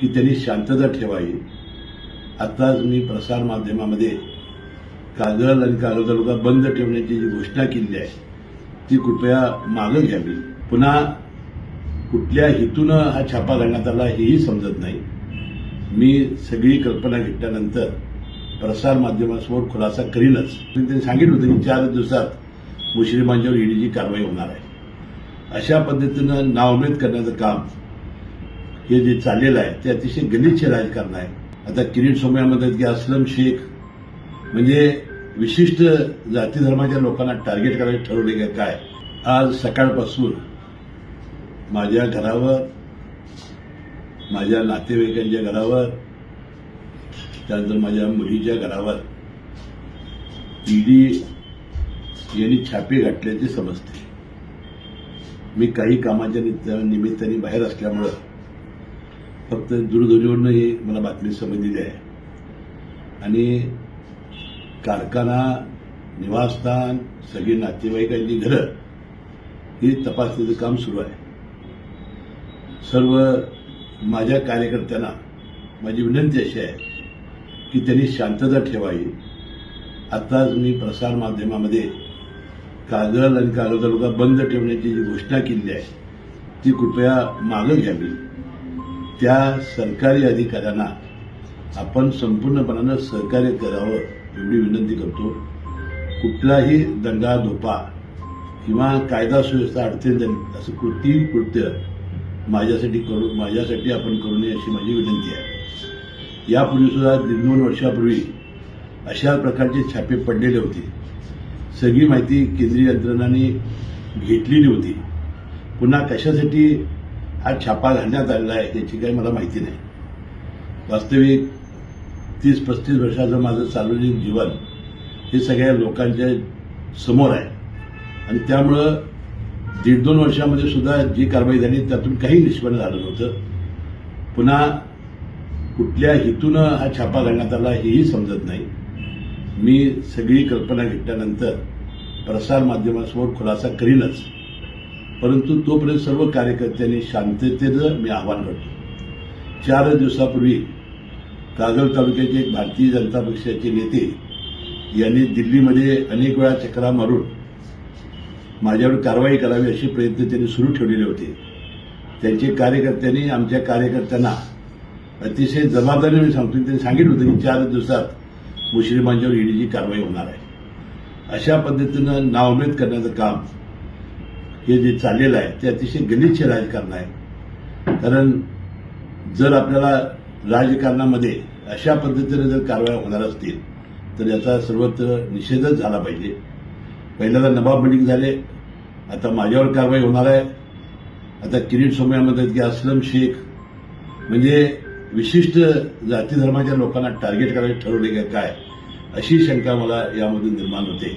की त्यांनी शांतता ठेवावी. आत्ताच मी प्रसारमाध्यमामध्ये कागल आणि कागल तालुका बंद ठेवण्याची जी घोषणा केली आहे ती कृपया मागं घ्यावी. पुन्हा कुठल्या हेतूनं हा छापा घालण्यात आला हेही समजत नाही. मी सगळी कल्पना घेतल्यानंतर प्रसार माध्यमासमोर खुलासा करीनच. त्यांनी सांगितलं होतं की चार दिवसात मुश्रीमांच्यावर ईडीची कारवाई होणार आहे. अशा पद्धतीनं नावमेद करण्याचं काम हे जे चाललेलं आहे ते अतिशय गलिच्छ राजकारण आहे. आता किरीट सोमय्या म्हणतात की असलम शेख म्हणजे विशिष्ट जाती धर्माच्या लोकांना टार्गेट करायचं ठरवले का काय? आज सकाळपासून माझ्या घरावर माझ्या नातेवाईकांच्या घरावर त्यानंतर माझ्या मुलीच्या घरावर ईडी यांनी छापे घातल्याचे समजते. मी काही कामाच्या निमित्ताने बाहेर असल्यामुळं फक्त दूरध्वनीवरनं ही मला बातमी समजलेली आहे. आणि कारखाना निवासस्थान सगळी नातेवाईकांची घरं ही तपासणीचं काम सुरू आहे. सर्व माझ्या कार्यकर्त्यांना माझी विनंती अशी आहे की त्यांनी शांतता ठेवावी. आत्ताच मी प्रसारमाध्यमामध्ये कागल आणि कागद तालुका बंद ठेवण्याची जी घोषणा केली आहे ती कृपया मागं घ्यावी. त्या सरकारी अधिकाऱ्यांना आपण संपूर्णपणानं सहकार्य करावं एवढी विनंती करतो. कुठलाही दंगा धोपा किंवा कायदा सुव्यवस्था अडचण असं कृती कृत्य माझ्यासाठी करू माझ्यासाठी आपण करू नये अशी माझी विनंती आहे. यापूर्वी सुद्धा दीड दोन वर्षापूर्वी अशा प्रकारचे छापे पडलेले होते. सगळी माहिती केंद्रीय यंत्रणांनी घेतलेली होती. पुन्हा कशासाठी हा छापा घालण्यात आलेला आहे याची काही मला माहिती नाही. वास्तविक तीस पस्तीस वर्षाचं माझं सार्वजनिक जीवन हे सगळ्या लोकांच्या समोर आहे. आणि त्यामुळं दीड दोन वर्षामध्ये सुद्धा जी कारवाई झाली त्यातून काही निष्पन्न झालं नव्हतं. पुन्हा कुठल्या हेतूनं हा छापा घालण्यात आला हेही समजत नाही. मी सगळी कल्पना घेतल्यानंतर प्रसार माध्यमासमोर खुलासा करीनच. परंतु तोपर्यंत सर्व कार्यकर्त्यांनी शांततेचं मी आवाहन करतो. चार दिवसापूर्वी कागल तालुक्याचे एक भारतीय जनता पक्षाचे नेते यांनी दिल्लीमध्ये अनेक वेळा चक्रा मारून माझ्यावर कारवाई करावी असे प्रयत्न त्यांनी सुरू ठेवलेले होते. त्यांचे कार्यकर्त्यांनी आमच्या कार्यकर्त्यांना अतिशय जबाबदारीने मी सांगतो त्यांनी सांगितलं होतं की चार दिवसात मुस्लिमांच्यावर ईडीची कारवाई होणार आहे. अशा पद्धतीनं नावमेद करण्याचं काम हे जे चाललेलं आहे ते अतिशय गलिच्छ राजकारण आहे. कारण जर आपल्याला राजकारणामध्ये अशा पद्धतीने जर कारवाया होणार असतील तर याचा सर्वत्र निषेधच झाला पाहिजे. पहिल्यांदा नवाब मलिक झाले आता माझ्यावर कारवाई होणार आहे. आता किरीट सोमयामध्ये म्हणतात की असलम शेख म्हणजे विशिष्ट जाती धर्माच्या लोकांना टार्गेट करायचे ठरवले काय अशी शंका मला यामधून निर्माण होते.